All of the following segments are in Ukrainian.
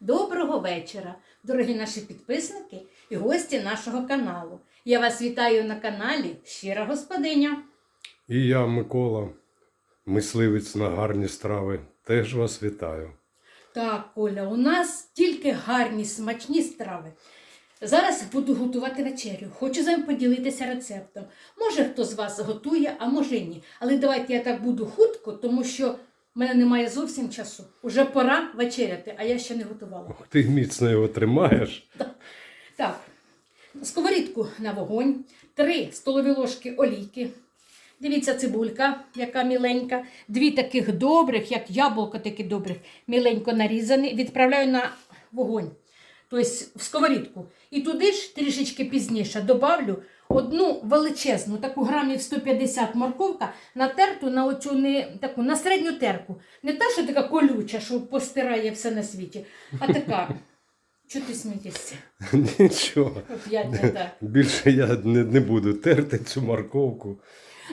Доброго вечора, дорогі наші підписники і гості нашого каналу. Я вас вітаю на каналі Щира Господиня. І я, Микола, мисливець на гарні страви, теж вас вітаю. Так, Коля, у нас тільки гарні смачні страви. Зараз буду готувати вечерю. Хочу з вами поділитися рецептом. Може, хто з вас готує, а може ні. Але давайте я так буду хутко, тому що в мене немає зовсім часу. Уже пора вечеряти, а я ще не готувала. Ти міцно його тримаєш. Так, сковорідку на вогонь, 3 столові ложки олійки. Дивіться, цибулька, яка міленька. Дві таких добрих, як яблуко, такі добрих, міленько нарізані. Відправляю на вогонь, тобто в сковорідку. І туди ж трішечки пізніше добавлю одну величезну, таку грамів 150 морковка, натерту на оцю не таку на середню терку. Не та, що така колюча, що постирає все на світі, а така. Чого ти смієшся? Нічого. Оп'ять не так. Більше я не, не буду терти цю морковку,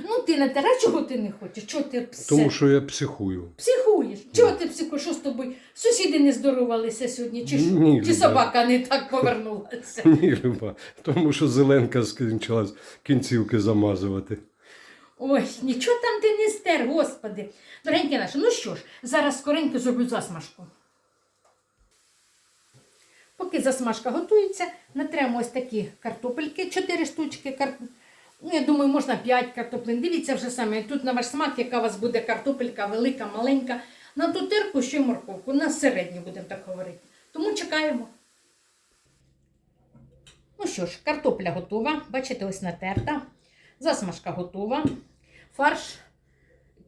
Ну ти не тера, чого ти не хочеш? Чого ти псе? тому що я психую. психуєш? Чого ти психуєш? Що з тобою? Сусіди не здоровалися сьогодні, чи, що? Ні, чи собака не так повернулася? Ні, Люба, тому що зеленка скінчилась кінцівки замазувати. Ой, нічого там ти не стер, господи. Дорогенькі наші, ну що ж, зараз скоренько зроблю засмажку. Поки засмажка готується, натремо ось такі картопельки, 4 штучки. Кар... Ну, я думаю, можна 5 картоплин. Дивіться вже саме, тут на ваш смак, яка у вас буде картопелька, велика, маленька. На ту терку ще й морковку, на середню будемо так говорити. Тому чекаємо. Ну що ж, картопля готова. Бачите, ось натерта. Засмажка готова. Фарш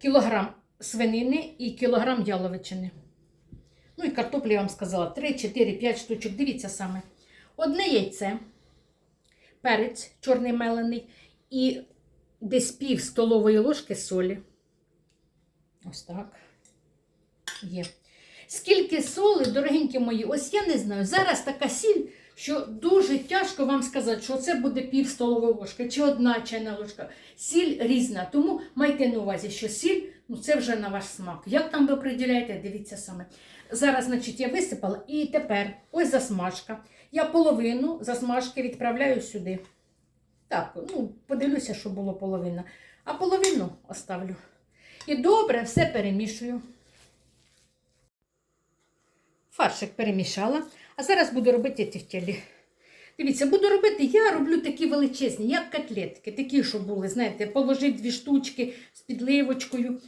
кілограм свинини і кілограм яловичини. Ну і картоплі я вам сказала 3, 4, 5 штучок. Дивіться саме. Одне яйце, перець чорний мелений і десь пів столової ложки солі. Ось так. Є. Скільки соли, дорогенькі мої, ось я не знаю. Зараз така сіль, що дуже тяжко вам сказати, що це буде пів столової ложки чи одна чайна ложка. Сіль різна. Тому майте на увазі, що сіль ну це вже на ваш смак. Як там ви приділяєте, дивіться саме. Зараз, значить, я висипала і тепер ось засмажка. Я половину засмажки відправляю сюди. Так, ну, подивлюся, що було половина. А половину оставлю. І добре все перемішую. Фаршик перемішала, а зараз буду робити тефтелі. Дивіться, буду робити, я роблю такі величезні, як котлетки, такі, що були, знаєте, положив дві штучки з підливочкою.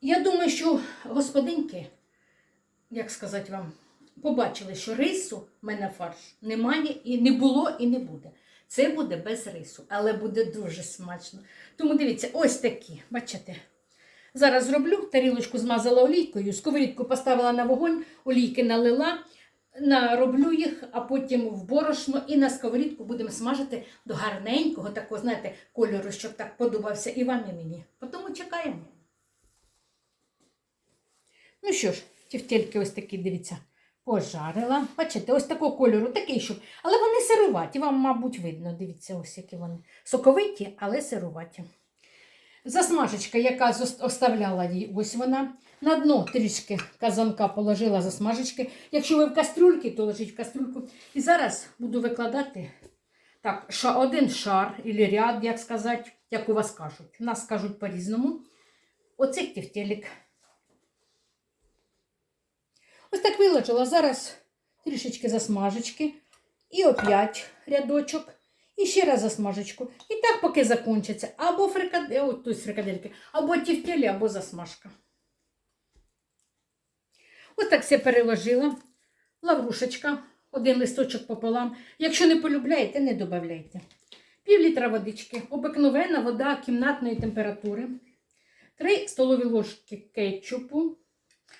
Я думаю, що господинки, як сказати вам, побачили, що рису в мене фарш немає і не було, і не буде. Це буде без рису, але буде дуже смачно. Тому дивіться, ось такі, бачите. Зараз зроблю, тарілочку змазала олійкою, сковорідку поставила на вогонь, олійки налила, нароблю їх, а потім в борошно і на сковорідку будемо смажити до гарненького, такого, знаєте, кольору, щоб так подобався і вам, і мені. Тому чекаємо. Ну що ж, тівтельки ось такі, дивіться, пожарила. Бачите, ось такого кольору, такий, щоб. Але вони сируваті, вам, мабуть, видно. Дивіться, ось які вони. Соковиті, але сируваті. Засмажечка, яка оставляла їй, ось вона. На дно трішки казанка положила засмажечки. Якщо ви в кастрюльки, то ложіть в кастрюльку. І зараз буду викладати так, один шар або ряд, як сказати, як у вас кажуть. У нас кажуть по-різному. Оцих тефтелік. Ось так виложила. Зараз трішечки засмажечки. І опять рядочок. І ще раз засмажечку. І так поки закінчиться. Або фрикадель, о, тут фрикадельки, або тівтелі, або засмажка. Ось так все переложила. Лаврушечка, один листочок пополам. Якщо не полюбляєте, не додавайте. Пів літра водички, обикновена вода кімнатної температури. 3 столові ложки кетчупу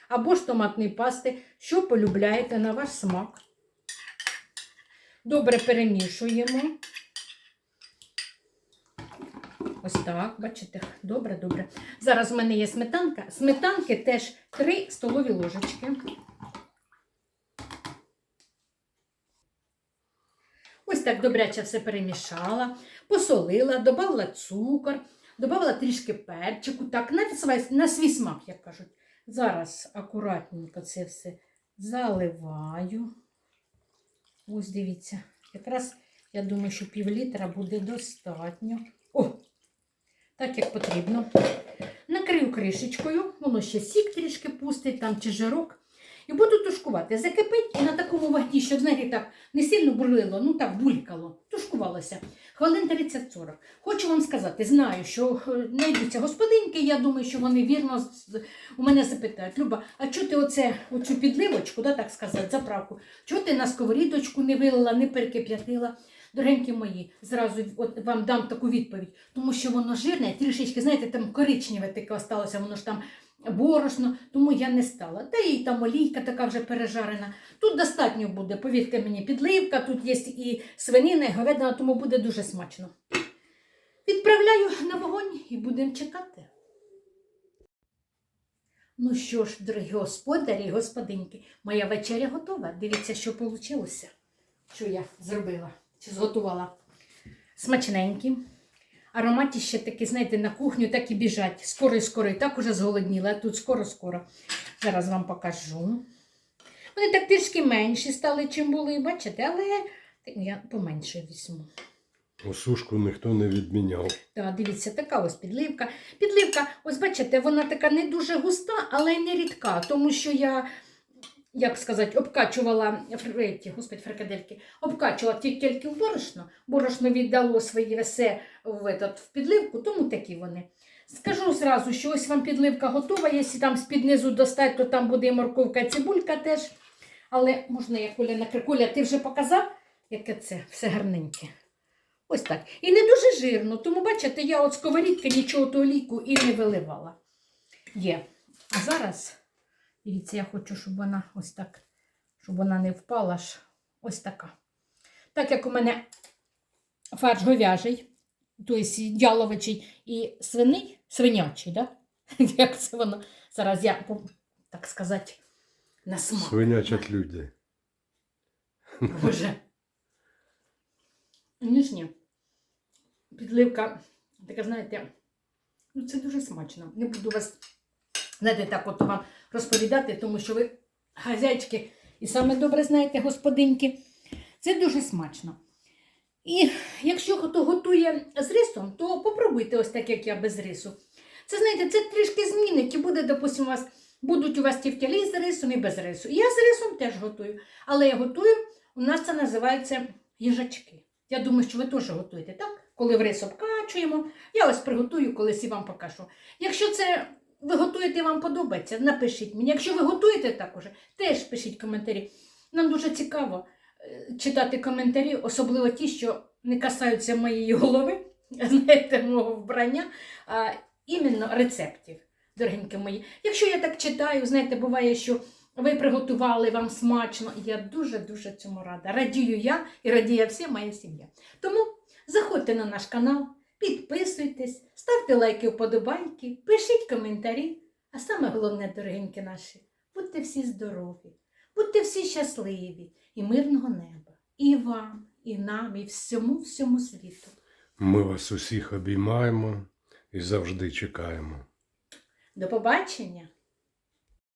або ж томатної пасти, що полюбляєте на ваш смак. Добре перемішуємо. Ось так, бачите, добре, добре. Зараз в мене є сметанка. Сметанки теж 3 столові ложечки. Ось так добряче все перемішала, посолила, додала цукор, додала трішки перчику, так, на свій, смак, як кажуть. Зараз акуратненько це все заливаю. Ось дивіться. Якраз я думаю, що пів літра буде достатньо. О! Так як потрібно. Накрию кришечкою, воно ще сік трішки пустить, там чи жирок. І буду тушкувати. Закипить і на такому вогні, щоб, знаєте, так не сильно бурлило, ну так булькало. Тушкувалося. Хвилин 30-40. Хочу вам сказати, знаю, що е, знайдуться господинки, я думаю, що вони вірно у мене запитають, Люба, а чого ти оце, оцю підливочку, да, так сказати, заправку, чого ти на сковорідочку не вилила, не перекип'ятила? Дорогенькі мої, зразу от вам дам таку відповідь, тому що воно жирне, трішечки, знаєте, там коричневе таке осталося, воно ж там борошно, тому я не стала. Та і там олійка така вже пережарена. Тут достатньо буде, повірте мені, підливка, тут є і свинина, і говядина, тому буде дуже смачно. Відправляю на вогонь і будемо чекати. Ну що ж, дорогі господарі і господинки, моя вечеря готова. Дивіться, що вийшло. Що я зробила чи зготувала. Смачненькі. Ароматі ще такі, знаєте, на кухню так і біжать. Скоро-скоро, і так уже зголодніла, а тут скоро-скоро. Зараз вам покажу. Вони так трішки менші стали, чим були, бачите, але я поменше візьму. Осушку ніхто не відміняв. Так, дивіться, така ось підливка. Підливка, ось бачите, вона така не дуже густа, але й не рідка, тому що я, як сказати, обкачувала фреті, господи, фрикадельки, обкачувала ті- тільки в борошно. Борошно віддало свої весе в, этот, в підливку, тому такі вони. Скажу зразу, що ось вам підливка готова. Якщо там з-під низу достать, то там буде і морковка, і цибулька теж. Але можна я Коля накрию. Коля, ти вже показав, яке це все гарненьке. Ось так. І не дуже жирно, тому бачите, я от сковорідки нічого ту олійку і не виливала. Є. А зараз, дивіться, я хочу, щоб вона ось так, щоб вона не впала аж ось така. Так як у мене фарш говяжий, тобто яловичий і свиний, свинячий, да? як це воно? Зараз я, так сказати, на смак. Свинячать люди. Боже. Ніжні. Підливка, така, знаєте, ну це дуже смачно. Не буду вас, знаєте, так от вам розповідати, тому що ви хазяйчики і саме добре знаєте, господинки. Це дуже смачно. І якщо хто готує з рисом, то попробуйте ось так, як я без рису. Це, знаєте, це трішки змінить і буде, допустимо, у вас, будуть у вас тівтялі з рисом і без рису. Я з рисом теж готую. Але я готую, у нас це називається їжачки. Я думаю, що ви теж готуєте, так? Коли в рис обкачуємо. Я ось приготую, колись і вам покажу. Якщо це ви готуєте вам подобається, напишіть мені. Якщо ви готуєте так уже, теж пишіть коментарі. Нам дуже цікаво е, читати коментарі, особливо ті, що не касаються моєї голови, знаєте, мого вбрання, а іменно рецептів, дорогенькі мої. Якщо я так читаю, знаєте, буває, що ви приготували вам смачно. Я дуже-дуже цьому рада. Радію я і радіє вся моя сім'я. Тому заходьте на наш канал, підписуйтесь, ставте лайки, вподобайки, пишіть коментарі. А саме головне, дорогенькі наші, будьте всі здорові, будьте всі щасливі і мирного неба. І вам, і нам, і всьому всьому світу. Ми вас усіх обіймаємо і завжди чекаємо. До побачення!